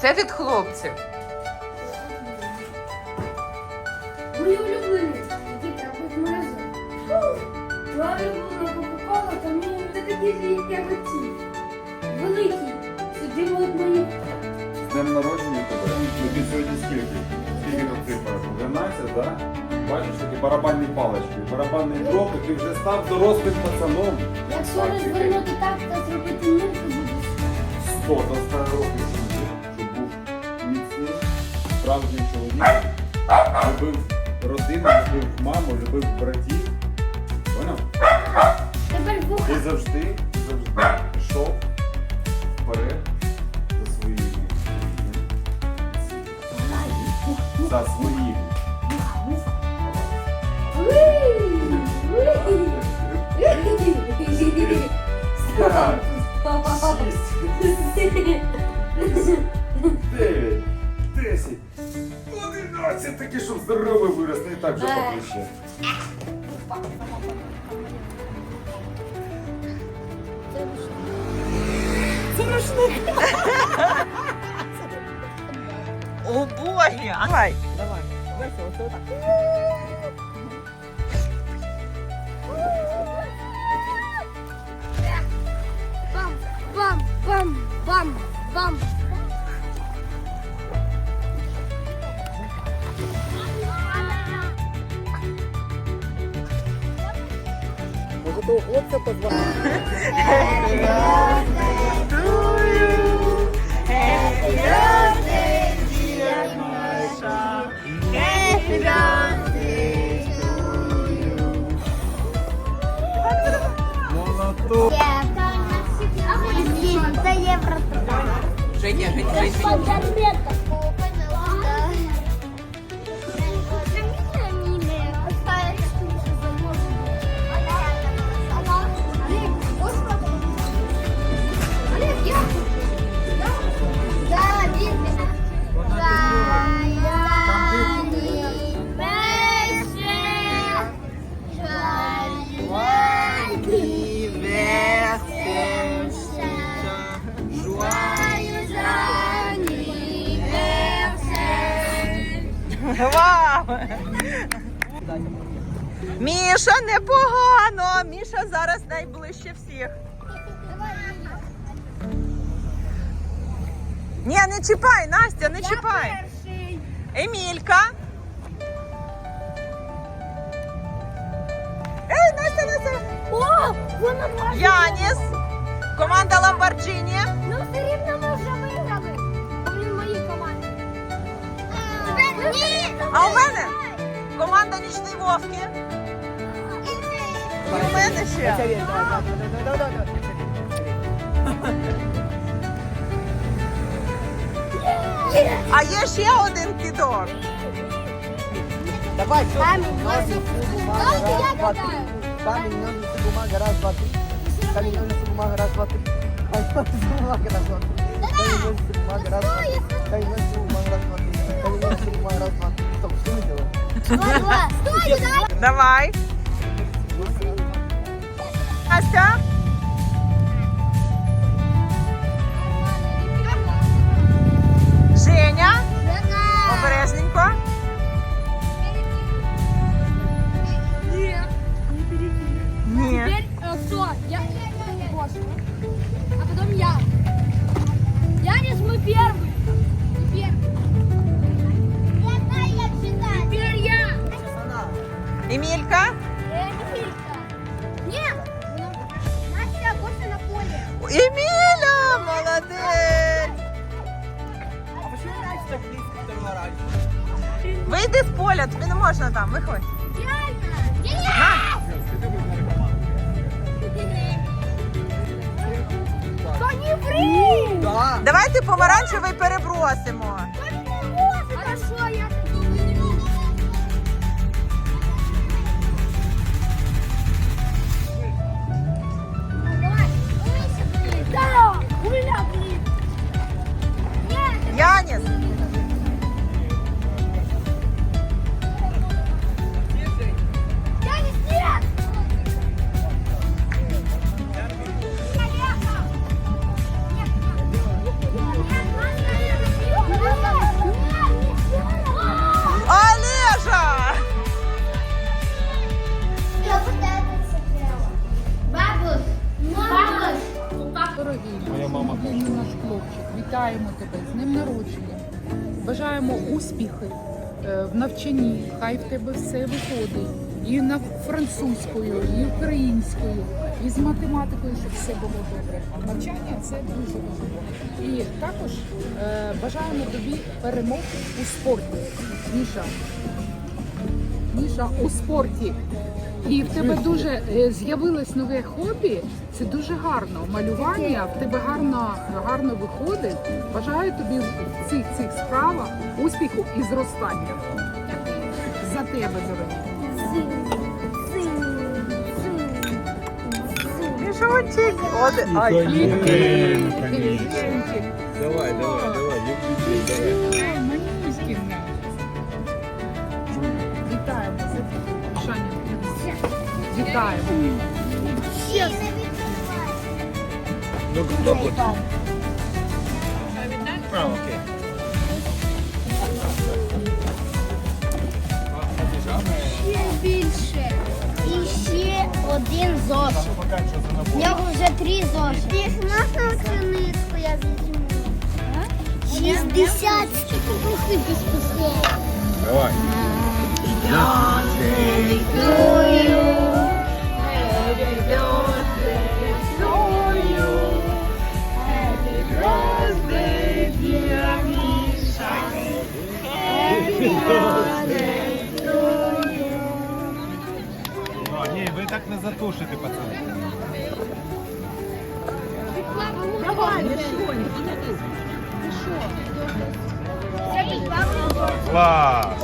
Це від хлопців. Мої улюблені, які в морозу. Моя улюблена Кока-Кола, то мені не такі ж, як оці. Великі. Собі от мої. З днем народження тебе. Ти сьогодні скільки? Скільки тут цифр? 11, так? Бачиш такі барабанні палички, барабанний дроб, і ти вже став дорослим пацаном. Якщо розвернути так, то зробити нирку буде. 100 до 100 років жити, щоб був міцний, справжній чоловік, любив родину, любив маму, любив братів. Поняв? Тепер вуха. Ти завжди, завжди йшов вперед за своїми. За своїми. П'ять, шість, дев'ять, десять, одинадцять такі, щоб здоровий вирос, не так же поближче. О, боги! Давай. Давай. Бам, бам, бам, бам, бам. Може того хлопця позвати? Це євро. Женя, Женя, Женя. Фотометр. Міша, непогано! Міша зараз найближче всіх. Ні, не чіпай, Настя, не чіпай. Емілька. Ей, Настя, Настя. О, вона. Яніс. Команда Ламборджині. А у мене команда Нічний Вовки. І у мене ще. А є ще один кидок. Давай, що? Камінь, Ножниці, бумага, раз, два, три. Камінь, ножниці, бумага, раз, два, три. Камінь, ножниці, бумага, раз, два, три. Камінь, ножниці, бумага, раз, два, три. Камінь, ножниці, бумага, раз, два, три. Бумага, раз, два. Стоп, что мы делаем? Стой, давай. Давай. Настя. Еміля, молодець. Вийди з поля, тобі не можна там, виходь. Давайте помаранчевий перебросимо. Днем народження. Бажаємо успіхи е, в навчанні. Хай в тебе все виходить. І на французькою, і українською, і з математикою, щоб все було добре. Навчання це дуже важливо. І також е, бажаємо тобі перемог у спорті. Міша. Міша у спорті. І в тебе дуже е, з'явилось нове хобі. Це дуже гарно. Малювання в тебе гарно, гарно виходить. Бажаю тобі в цих цих справах успіху і зростання. За тебе. Мішочек. Давай, давай, давай, давай. Вітаємо. Ну, добре. А, окей. Ще більше. І ще один зошит. В нього вже три зошити. Їх можна оцінитку я візьму? 60 скільки спустя. Давай. Ні, ви так не затушите, пацани. Клас!